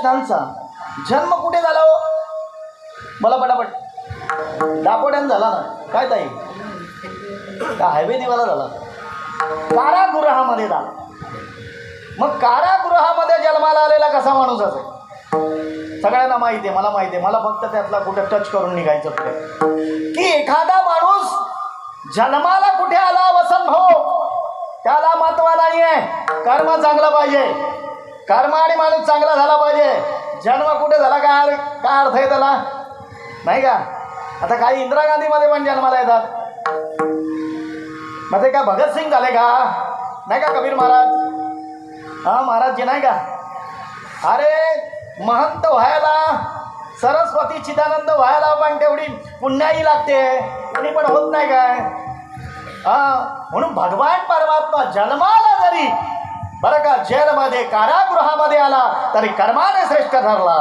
कृष्णांचा जन्म कुठे झाला हो? मला पटापट. दापोड्यान झाला ना. काय ताई? का हायवे दिवाला झाला? कारागृहामध्ये झाला. मग कारागृहामध्ये जन्माला आलेला कसा माणूस असेल? सगळ्यांना माहिती आहे मला माहिती आहे. मला फक्त त्यातला कुठे टच करून निघायचं पुढे की एखादा माणूस जन्माला कुठे आला वसन भाऊ? त्याला महत्त्व नाही आहे कर्म चांगलं पाहिजे. कर्म आणि माणूस चांगला झाला पाहिजे. जन्म कुठे झाला काय काय अर्थ आहे त्याला? नाही का? आता काही इंदिरा गांधीमध्ये पण जन्माला येतात. मग ते काय भगतसिंग झाले का? नाही का कबीर महाराज? हा महाराजजी नाही का? अरे महंत व्हायला सरस्वती चिदानंद व्हायला पण तेवढी पुण्याही लागते. कोणी पण होत नाही काय? हा म्हणून भगवान परमात्मा जन्माला जरी बरं का? जेलमध्ये कारागृहामध्ये आला तरी कर्माने श्रेष्ठ ठरला.